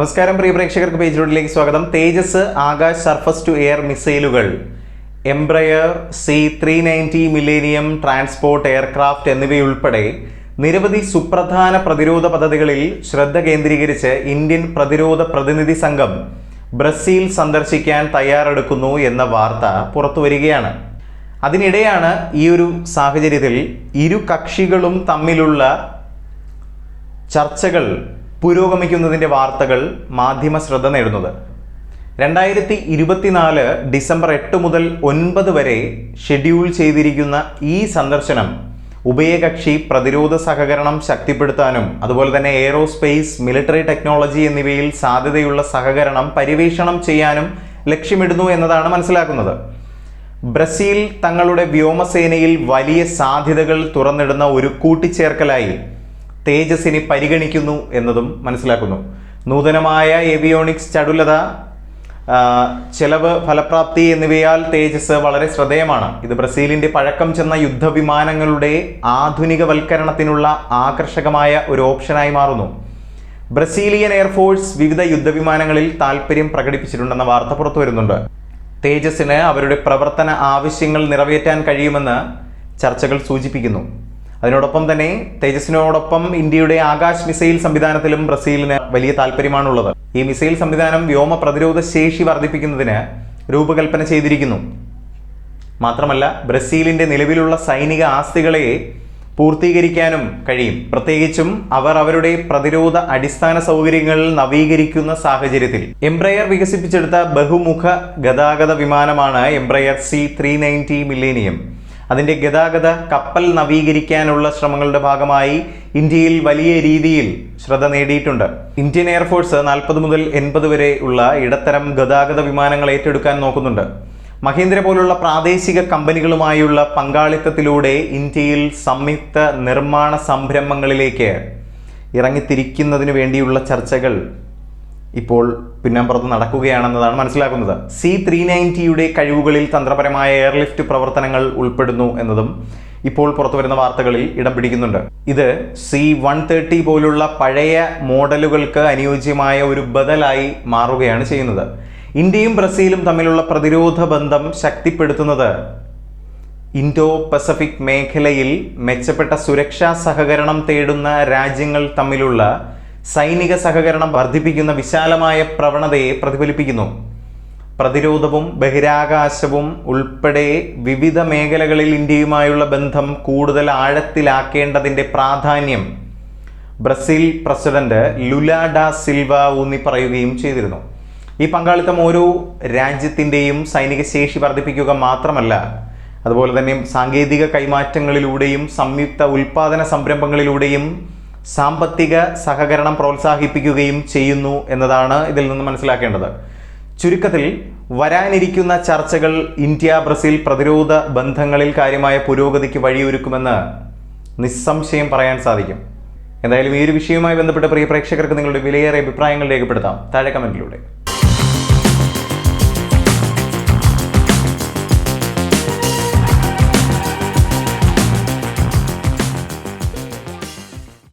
നമസ്കാരം പ്രിയ പ്രേക്ഷകർക്ക് പേജ് റോഡിലേക്ക് സ്വാഗതം. Tejas Akash surface to air മിസൈലുകൾ. Embraer C three ninety millennium transport aircraft എന്നിവയുൾപ്പെടെ നിരവധി സുപ്രധാന പ്രതിരോധ പദ്ധതികളിൽ ശ്രദ്ധ കേന്ദ്രീകരിച്ച് ഇന്ത്യൻ പ്രതിരോധ പ്രതിനിധി സംഘം ബ്രസീൽ സന്ദർശിക്കാൻ തയ്യാറെടുക്കുന്നു എന്ന വാർത്ത പുറത്തു വരികയാണ്. അതിനിടെയാണ് ഈ ഒരു സാഹചര്യത്തിൽ ഇരു കക്ഷികളും തമ്മിലുള്ള ചർച്ചകൾ പുരോഗമിക്കുന്നതിന്റെ വാർത്തകൾ മാധ്യമ ശ്രദ്ധ നേടുന്നത്. രണ്ടായിരത്തി ഇരുപത്തിനാല് ഡിസംബർ എട്ട് മുതൽ ഒൻപത് വരെ ഷെഡ്യൂൾ ചെയ്തിരിക്കുന്ന ഈ സന്ദർശനം ഉഭയകക്ഷി പ്രതിരോധ സഹകരണം ശക്തിപ്പെടുത്താനും അതുപോലെ തന്നെ എയ്റോസ്പേസ് മിലിറ്ററി ടെക്നോളജി എന്നിവയിൽ സാധ്യതയുള്ള സഹകരണം പര്യവേഷണം ചെയ്യാനും ലക്ഷ്യമിടുന്നു എന്നതാണ് മനസ്സിലാക്കുന്നത്. ബ്രസീൽ തങ്ങളുടെ വ്യോമസേനയിൽ വലിയ സാധ്യതകൾ തുറന്നിടുന്ന ഒരു കൂട്ടിച്ചേർക്കലായി തേജസിനെ പരിഗണിക്കുന്നു എന്നതും മനസ്സിലാക്കുന്നു. നൂതനമായ ഏവിയോണിക്സ് ചടുലത ചെലവ് ഫലപ്രാപ്തി എന്നിവയാൽ തേജസ് വളരെ ശ്രദ്ധേയമാണ്. ഇത് ബ്രസീലിന്റെ പഴക്കം ചെന്ന യുദ്ധവിമാനങ്ങളുടെ ആധുനികവൽക്കരണത്തിനുള്ള ആകർഷകമായ ഒരു ഓപ്ഷനായി മാറുന്നു. ബ്രസീലിയൻ എയർഫോഴ്സ് വിവിധ യുദ്ധവിമാനങ്ങളിൽ താൽപ്പര്യം പ്രകടിപ്പിച്ചിട്ടുണ്ടെന്ന വാർത്ത പുറത്തു വരുന്നുണ്ട്. തേജസ്സിന് അവരുടെ പ്രവർത്തന ആവശ്യങ്ങൾ നിറവേറ്റാൻ കഴിയുമെന്ന് ചർച്ചകൾ സൂചിപ്പിക്കുന്നു. അതിനോടൊപ്പം തന്നെ തേജസിനോടൊപ്പം ഇന്ത്യയുടെ ആകാശ് മിസൈൽ സംവിധാനത്തിലും ബ്രസീലിന് വലിയ താല്പര്യമാണുള്ളത്. ഈ മിസൈൽ സംവിധാനം വ്യോമ പ്രതിരോധ ശേഷി വർദ്ധിപ്പിക്കുന്നതിന് രൂപകൽപ്പന ചെയ്തിരിക്കുന്നു. മാത്രമല്ല ബ്രസീലിന്റെ നിലവിലുള്ള സൈനിക ആസ്തികളെ പൂർത്തീകരിക്കാനും കഴിയും. പ്രത്യേകിച്ചും അവർ അവരുടെ പ്രതിരോധ അടിസ്ഥാന സൗകര്യങ്ങൾ നവീകരിക്കുന്ന സാഹചര്യത്തിൽ. എംബ്രയർ വികസിപ്പിച്ചെടുത്ത ബഹുമുഖ ഗതാഗത വിമാനമാണ് Embraer C three ninety millennium. അതിന്റെ ഗതാഗത കപ്പൽ നവീകരിക്കാനുള്ള ശ്രമങ്ങളുടെ ഭാഗമായി ഇന്ത്യയിൽ വലിയ രീതിയിൽ ശ്രദ്ധ നേടിയിട്ടുണ്ട്. ഇന്ത്യൻ എയർഫോഴ്സ് നാൽപ്പത് മുതൽ എൺപത് വരെ ഉള്ള ഇടത്തരം ഗതാഗത വിമാനങ്ങൾ ഏറ്റെടുക്കാൻ നോക്കുന്നുണ്ട്. മഹീന്ദ്ര പോലുള്ള പ്രാദേശിക കമ്പനികളുമായുള്ള പങ്കാളിത്തത്തിലൂടെ ഇന്ത്യയിൽ സംയുക്ത നിർമ്മാണ സംരംഭങ്ങളിലേക്ക് ഇറങ്ങിത്തിരിക്കുന്നതിന് വേണ്ടിയുള്ള ചർച്ചകൾ ഇപ്പോൾ പിന്നമ്പുറത്ത് നടക്കുകയാണെന്നതാണ് മനസ്സിലാക്കുന്നത്. സി ത്രീ നയന്റിയുടെ കഴിവുകളിൽ തന്ത്രപരമായ എയർലിഫ്റ്റ് പ്രവർത്തനങ്ങൾ ഉൾപ്പെടുന്നു എന്നതും ഇപ്പോൾ പുറത്തു വരുന്ന വാർത്തകളിൽ ഇടം പിടിക്കുന്നുണ്ട്. ഇത് സി വൺ തേർട്ടി പോലുള്ള പഴയ മോഡലുകൾക്ക് അനുയോജ്യമായ ഒരു ബദലായി മാറുകയാണ് ചെയ്യുന്നത്. ഇന്ത്യയും ബ്രസീലും തമ്മിലുള്ള പ്രതിരോധ ബന്ധം ശക്തിപ്പെടുത്തുന്നത് ഇൻഡോ പസഫിക് മേഖലയിൽ മെച്ചപ്പെട്ട സുരക്ഷാ സഹകരണം തേടുന്ന രാജ്യങ്ങൾ തമ്മിലുള്ള സൈനിക സഹകരണം വർദ്ധിപ്പിക്കുന്ന വിശാലമായ പ്രവണതയെ പ്രതിഫലിപ്പിക്കുന്നു. പ്രതിരോധവും ബഹിരാകാശവും ഉൾപ്പെടെ വിവിധ മേഖലകളിൽ ഇന്ത്യയുമായുള്ള ബന്ധം കൂടുതൽ ആഴത്തിലാക്കേണ്ടതിന്റെ പ്രാധാന്യം Brazil president Lula da Silva ഊന്നി പറയുകയും ചെയ്തിരുന്നു. ഈ പങ്കാളിത്തം ഓരോ രാജ്യത്തിന്റെയും സൈനിക ശേഷി വർദ്ധിപ്പിക്കുക മാത്രമല്ല അതുപോലെ തന്നെ സാങ്കേതിക കൈമാറ്റങ്ങളിലൂടെയും സംയുക്ത ഉൽപാദന സംരംഭങ്ങളിലൂടെയും സാമ്പത്തിക സഹകരണം പ്രോത്സാഹിപ്പിക്കുകയും ചെയ്യുന്നു എന്നതാണ് ഇതിൽ നിന്ന് മനസ്സിലാക്കേണ്ടത്. ചുരുക്കത്തിൽ വരാനിരിക്കുന്ന ചർച്ചകൾ ഇന്ത്യ ബ്രസീൽ പ്രതിരോധ ബന്ധങ്ങളിൽ കാര്യമായ പുരോഗതിക്ക് വഴിയൊരുക്കുമെന്ന് നിസ്സംശയം പറയാൻ സാധിക്കും. എന്തായാലും ഈ ഒരു വിഷയവുമായി ബന്ധപ്പെട്ട് പ്രിയ പ്രേക്ഷകർക്ക് നിങ്ങളുടെ വിലയേറെ അഭിപ്രായങ്ങൾ രേഖപ്പെടുത്താം. താഴെ കമന്റിലൂടെ